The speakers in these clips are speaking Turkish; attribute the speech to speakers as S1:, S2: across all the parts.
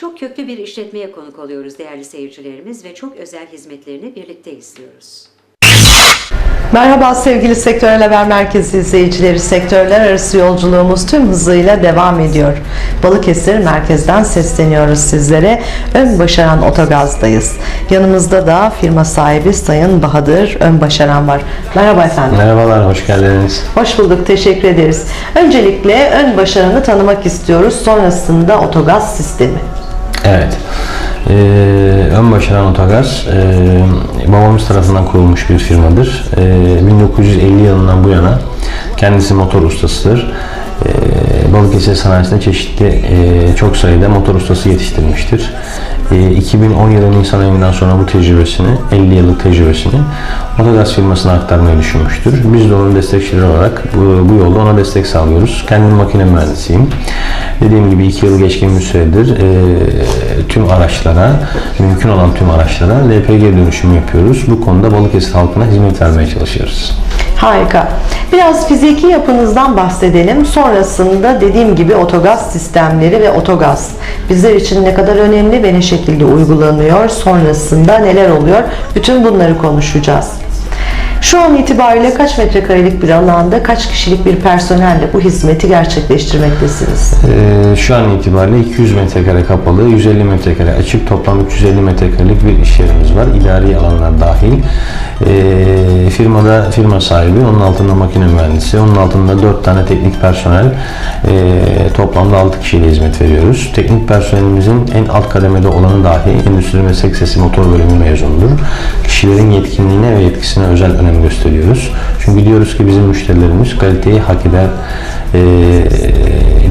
S1: Çok köklü bir işletmeye konuk oluyoruz değerli seyircilerimiz ve çok özel hizmetlerini birlikte izliyoruz.
S2: Merhaba sevgili Sektörel Haber Merkezi izleyicileri. Sektörler arası yolculuğumuz tüm hızıyla devam ediyor. Balıkesir merkezden sesleniyoruz sizlere. Ön Başaran Otogaz'dayız. Yanımızda da firma sahibi Sayın Bahadır Ön Başaran var. Merhaba efendim.
S3: Merhabalar, hoş geldiniz.
S2: Hoş bulduk, teşekkür ederiz. Öncelikle Ön Başaran'ı tanımak istiyoruz. Sonrasında otogaz sistemi.
S3: Evet, ee, Ön Başaran Otogaz, ee, babamız tarafından kurulmuş bir firmadır. Ee, 1950 yılından bu yana kendisi motor ustasıdır. Ee, Balıkesir sanayisinde çeşitli ee, çok sayıda motor ustası yetiştirmiştir. Ee, 2010 yılı Nisan ayından sonra bu tecrübesini, 50 yıllık tecrübesini Otogaz firmasına aktarmayı düşünmüştür. Biz de onun destekçileri olarak bu, bu yolda ona destek sağlıyoruz. Kendim makine mühendisiyim. Dediğim gibi 2 yıl geçkin bir süredir e, tüm araçlara, mümkün olan tüm araçlara LPG dönüşümü yapıyoruz. Bu konuda Balıkesir halkına hizmet vermeye çalışıyoruz.
S2: Harika. Biraz fiziki yapınızdan bahsedelim. Sonrasında dediğim gibi otogaz sistemleri ve otogaz bizler için ne kadar önemli ve ne şekilde uygulanıyor, sonrasında neler oluyor, bütün bunları konuşacağız. Şu an itibariyle kaç metrekarelik bir alanda, kaç kişilik bir personelle bu hizmeti gerçekleştirmektesiniz?
S3: E, şu an itibariyle 200 metrekare kapalı, 150 metrekare açık, toplam 350 metrekarelik bir iş yerimiz var. İdari alanlar dahil. E, firmada firma sahibi, onun altında makine mühendisi, onun altında 4 tane teknik personel, e, toplamda 6 kişiyle hizmet veriyoruz. Teknik personelimizin en alt kademede olanı dahi Endüstri Meslek Sesi Motor Bölümü mezunudur. Kişilerin yetkinliğine ve yetkisine özel önem gösteriyoruz. Çünkü diyoruz ki bizim müşterilerimiz kaliteyi hak eder. E,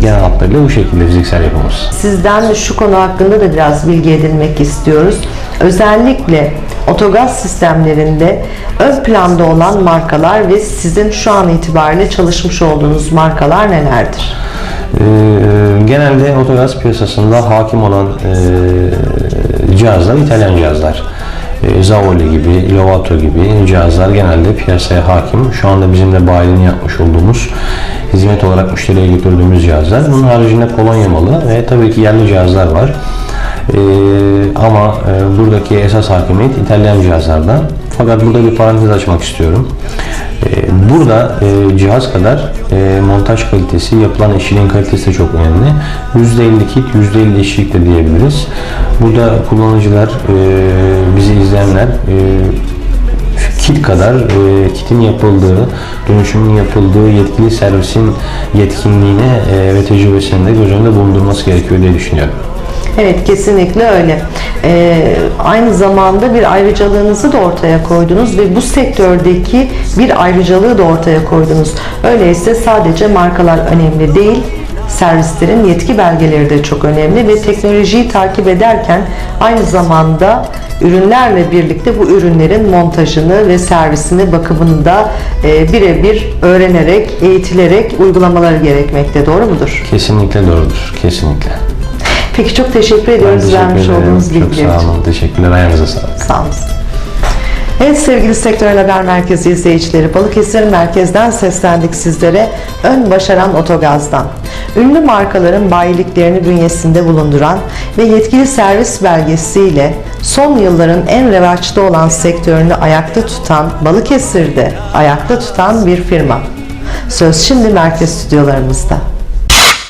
S3: genel hatlarıyla bu şekilde fiziksel yapımız.
S2: Sizden şu konu hakkında da biraz bilgi edinmek istiyoruz. Özellikle otogaz sistemlerinde ön planda olan markalar ve sizin şu an itibariyle çalışmış olduğunuz markalar nelerdir?
S3: Ee, genelde otogaz piyasasında hakim olan e, cihazlar İtalyan cihazlar. E, Zavoli gibi, Lovato gibi cihazlar genelde piyasaya hakim. Şu anda bizim de bayiliğini yapmış olduğumuz hizmet olarak müşteriye götürdüğümüz cihazlar. Bunun haricinde Polonya malı ve tabii ki yerli cihazlar var. Ee, ama e, buradaki esas hakimiyet İtalyan cihazlardan. Fakat burada bir parantez açmak istiyorum. Ee, burada e, cihaz kadar e, montaj kalitesi, yapılan işçiliğin kalitesi de çok önemli. %50 kit, %50 işçilik de diyebiliriz. Burada kullanıcılar, e, bizi izleyenler e, kadar e, kitin yapıldığı, dönüşümün yapıldığı yetkili servisin yetkinliğine e, ve tecrübesini de göz önünde bulundurması gerekiyor diye düşünüyorum.
S2: Evet kesinlikle öyle. Ee, aynı zamanda bir ayrıcalığınızı da ortaya koydunuz ve bu sektördeki bir ayrıcalığı da ortaya koydunuz. Öyleyse sadece markalar önemli değil, servislerin yetki belgeleri de çok önemli ve teknolojiyi takip ederken aynı zamanda ürünlerle birlikte bu ürünlerin montajını ve servisini, bakımını da e, birebir öğrenerek, eğitilerek uygulamaları gerekmekte. Doğru mudur?
S3: Kesinlikle doğrudur. Kesinlikle.
S2: Peki çok teşekkür ediyoruz vermiş olduğunuz
S3: Çok
S2: bilgiler için.
S3: sağ olun. Teşekkürler. Ayağınıza sağlık.
S2: Sağ olun. Evet sevgili Sektörel Haber Merkezi izleyicileri, Balıkesir Merkez'den seslendik sizlere Ön Başaran Otogaz'dan. Ünlü markaların bayiliklerini bünyesinde bulunduran ve yetkili servis belgesiyle son yılların en revaçta olan sektörünü ayakta tutan, Balıkesir'de ayakta tutan bir firma. Söz şimdi merkez stüdyolarımızda.